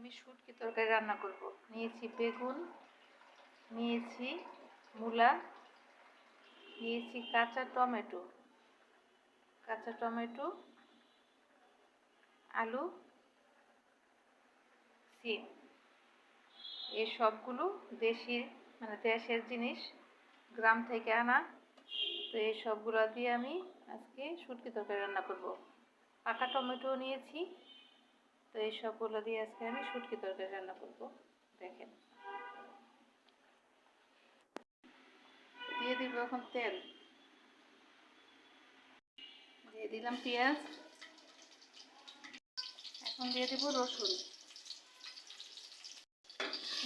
আমি শুটকি তরকারি রান্না করব। নিয়েছি বেগুন, নিয়েছি মূলা, নিয়েছি কাঁচা টমেটো। কাঁচা টমেটো, আলু, সিম। এই সবগুলো দেশি মানে দেশের জিনিস, গ্রাম থেকে আনা। তো এই সবগুলো দিয়ে আমি আজকে শুটকি তরকারি রান্না করব। পাকা টমেটো নিয়েছি তো এই সবগুলো দিয়ে আজকে আমি শুটকি তরকারি রান্না করব। দেখেন। দিয়ে দিব এখন তেল। দিয়ে দিলাম পেঁয়াজ। এখন দিয়ে দিব রসুন।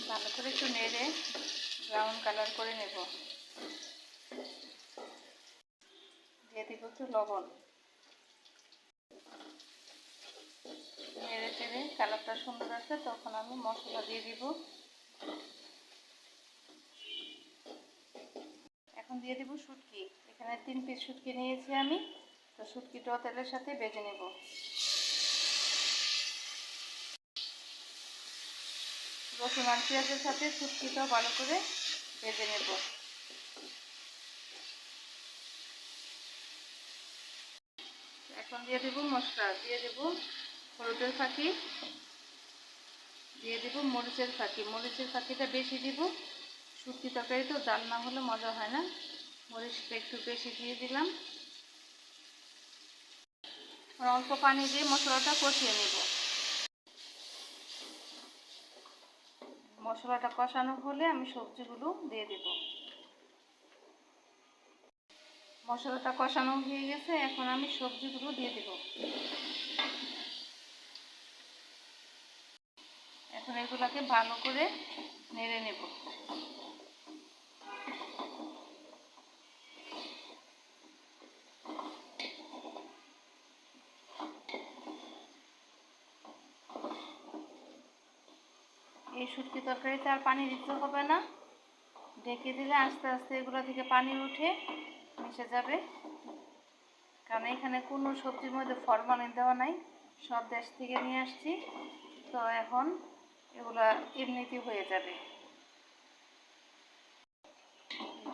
ভালো করে একটু নেড়ে ব্রাউন কালার করে নেব। দিয়ে দিব একটু লবণ। নেড়ে চেড়ে কালারটা সুন্দর আছে, তখন আমি মশলা দিয়ে দিব। এখন দিয়ে দিব শুটকি। এখানে তিন পিস শুটকি নিয়েছি আমি। তো শুটকিটাও তেলের সাথে বেজে নেব। রসুন আর পেঁয়াজের সাথে শুটকিটাও ভালো করে ভেজে নেব। এখন দিয়ে দেবো মশলা। দিয়ে দেবো হলুদের ফাঁকি। দিয়ে দেবো মরিচের ফাঁকি। মরিচের ফাঁকিটা বেশি দিব। শুটকি তরকারি তো জাল না হলে মজা হয় না। মরিচটা একটু বেশি দিয়ে দিলাম। অল্প পানি দিয়ে মশলাটা কষিয়ে নেব। মশলাটা কষানো হলে আমি সবজিগুলো দিয়ে দেব। মশলাটা কষানো হয়ে গেছে, এখন আমি সবজিগুলো দিয়ে দেব। এখন এগুলোকে ভালো করে নেড়ে নেব। এই শুটকি তরকারিতে আর পানি দিতে হবে না। ঢেকে দিলে আস্তে আস্তে এগুলো থেকে পানি উঠে মিশে যাবে। কারণ এখানে কোনো সবজির মধ্যে ফরমালিন দেওয়া নাই। সব দেশ থেকে নিয়ে আসছি। তো এখন এগুলা এমনিতেই হয়ে যাবে।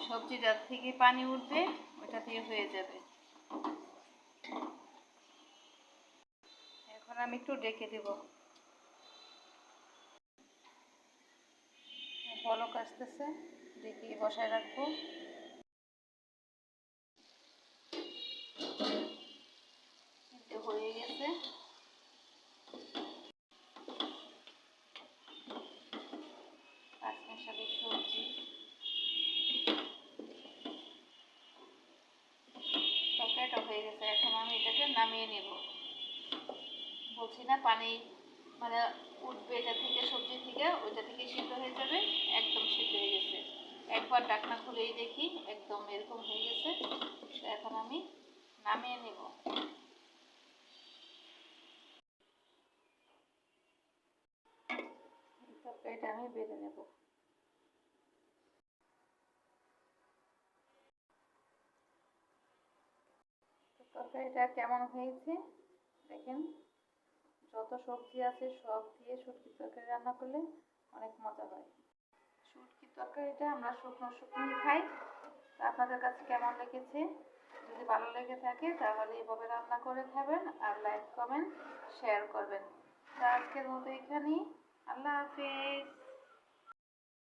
সবজিটার থেকে পানি উঠবে ওটা দিয়ে হয়ে যাবে। এখন আমি একটু ডেকে দেবো। বলক আসতেছে দেখি বসায় রাখব হয়ে গেছে পাঁচমিশালি সবজি তরকারিটা হয়ে গেছে, এখন আমি এটাকে নামিয়ে নেব। বলছি না, পানি মানে উঠবে এটা থেকে, সবজি থেকে, ওইটা থেকে সিদ্ধ হয়ে যাবে, একদম সিদ্ধ হয়ে গেছে। একবার ডাকনা খুলেই দেখি, একদম এরকম হয়ে গেছে। এখন আমি নামিয়ে নেব। তরকারিটা আমি বেঁধে নেব। তরকারিটা কেমন হয়েছে? দেখেন, যত সবজি আছে সব দিয়ে শুটকি তরকারি রান্না করলে অনেক মজা হয়। শুটকি তরকারিটা আমরা শুকনো শুকনো খাই। তা আপনাদের কাছে কেমন লেগেছে? যদি ভালো লেগে থাকে, তাহলে এইভাবে রান্না করে খাবেন আর লাইক, কমেন্ট শেয়ার করবেন। তা আজকের মতো এখানেই। আল্লাহ হাফিজ।